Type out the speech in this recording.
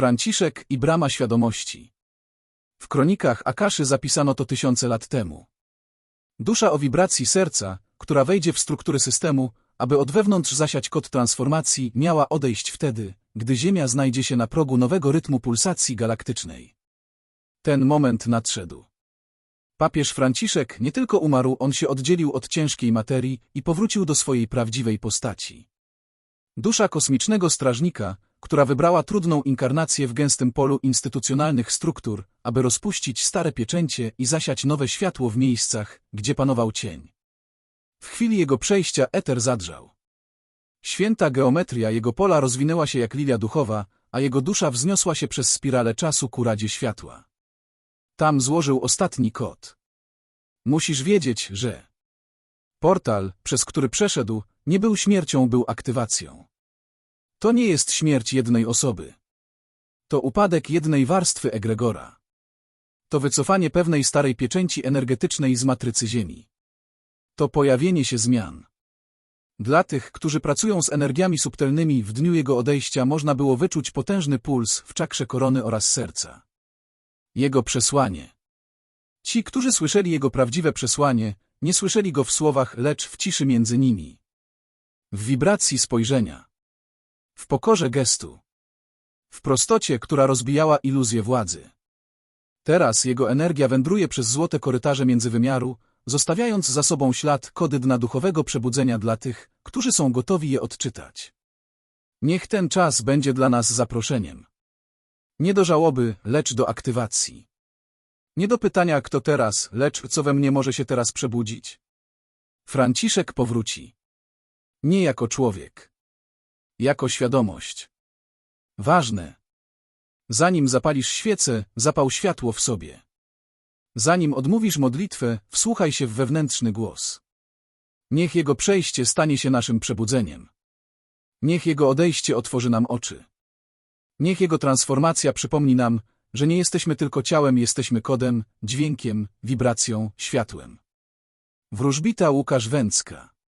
Franciszek i brama świadomości. W kronikach Akaszy zapisano to tysiące lat temu. Dusza o wibracji serca, która wejdzie w struktury systemu, aby od wewnątrz zasiać kod transformacji, miała odejść wtedy, gdy Ziemia znajdzie się na progu nowego rytmu pulsacji galaktycznej. Ten moment nadszedł. Papież Franciszek nie tylko umarł, on się oddzielił od ciężkiej materii i powrócił do swojej prawdziwej postaci. Dusza kosmicznego strażnika, która wybrała trudną inkarnację w gęstym polu instytucjonalnych struktur, aby rozpuścić stare pieczęcie i zasiać nowe światło w miejscach, gdzie panował cień. W chwili jego przejścia eter zadrzał. Święta geometria jego pola rozwinęła się jak lilia duchowa, a jego dusza wzniosła się przez spirale czasu ku radzie światła. Tam złożył ostatni kod. Musisz wiedzieć, że portal, przez który przeszedł, nie był śmiercią, był aktywacją. To nie jest śmierć jednej osoby. To upadek jednej warstwy egregora. To wycofanie pewnej starej pieczęci energetycznej z matrycy Ziemi. To pojawienie się zmian. Dla tych, którzy pracują z energiami subtelnymi, w dniu jego odejścia można było wyczuć potężny puls w czakrze korony oraz serca. Jego przesłanie. Ci, którzy słyszeli jego prawdziwe przesłanie, nie słyszeli go w słowach, lecz w ciszy między nimi. W wibracji spojrzenia. Pokorze gestu. W prostocie, która rozbijała iluzję władzy. Teraz jego energia wędruje przez złote korytarze międzywymiaru, zostawiając za sobą ślad kody dna duchowego przebudzenia dla tych, którzy są gotowi je odczytać. Niech ten czas będzie dla nas zaproszeniem. Nie do żałoby, lecz do aktywacji. Nie do pytania, kto teraz, lecz co we mnie może się teraz przebudzić. Franciszek powróci. Nie jako człowiek. Jako świadomość. Ważne. Zanim zapalisz świecę, zapał światło w sobie. Zanim odmówisz modlitwę, wsłuchaj się w wewnętrzny głos. Niech Jego przejście stanie się naszym przebudzeniem. Niech Jego odejście otworzy nam oczy. Niech Jego transformacja przypomni nam, że nie jesteśmy tylko ciałem, jesteśmy kodem, dźwiękiem, wibracją, światłem. Wróżbita Łukasz Węcka